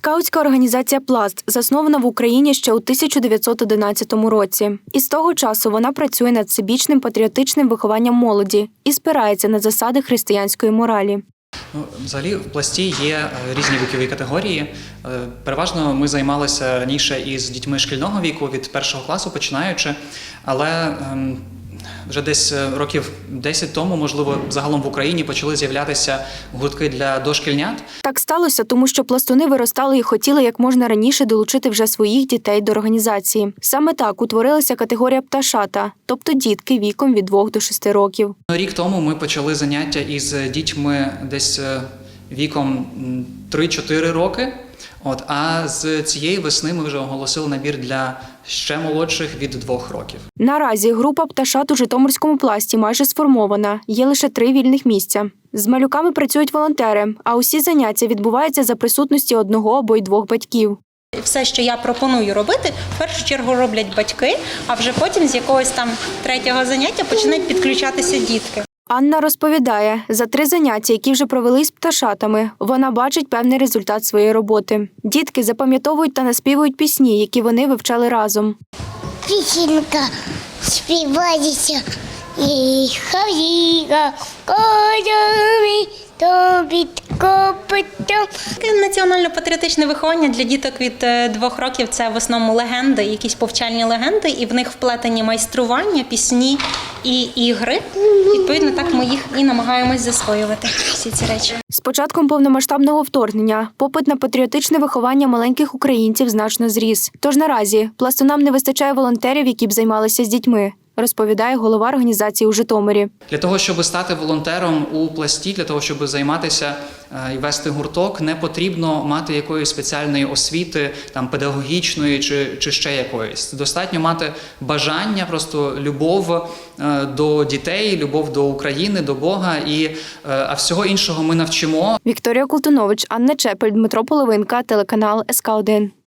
Скаутська організація Пласт заснована в Україні ще у 1911 році. І з того часу вона працює над всебічним патріотичним вихованням молоді і спирається на засади християнської моралі. Ну, взагалі, в пласті є е, різні вікові категорії. Е, Переважно ми займалися раніше із дітьми шкільного віку від першого класу починаючи, але ем, вже десь е, років 10 тому, можливо, загалом в Україні почали з'являтися гуртки для дошкільнят. Так сталося, тому що пластуни виростали і хотіли як можна раніше долучити вже своїх дітей до організації. Саме так утворилася категорія пташата, тобто дітки віком від 2 до 6 років. Рік тому ми почали заняття із дітьми десь е, віком м, 3-4 роки. От, а з цієї весни ми вже оголосили набір для ще молодших від 2 років. Наразі група пташат у Житомирському пласті майже сформована. Є лише три вільних місця. З малюками працюють волонтери, а усі заняття відбуваються за присутності одного або й двох батьків. Все, що я пропоную робити, в першу чергу роблять батьки, а вже потім з якогось там третього заняття починають підключатися дітки. Анна розповідає, за три заняття, які вже провели з пташатами, вона бачить певний результат своєї роботи. Дітки запам'ятовують та наспівують пісні, які вони вивчали разом. Пісінка співається і копитом. Таке Національно-патріотичне виховання для діток від е, двох років це в основному легенди, якісь повчальні легенди, і в них вплетені майстрування, пісні і ігри. Відповідно, так ми їх і намагаємось засвоювати всі ці речі. З початком повномасштабного вторгнення попит на патріотичне виховання маленьких українців значно зріс. Тож наразі пластунам не вистачає волонтерів, які б займалися з дітьми, розповідає голова організації у Житомирі. Для того, щоб стати волонтером у пласті, для того, щоб займатися е, і вести гурток, не потрібно мати якоїсь спеціальної освіти, там педагогічної чи, чи ще якоїсь. Достатньо мати бажання, просто любов е, до дітей, любов до України, до Бога. І е, а всього іншого ми навчимо. Вікторія Култунович, Анна Чепель, Дмитро Половинка, телеканал СК 1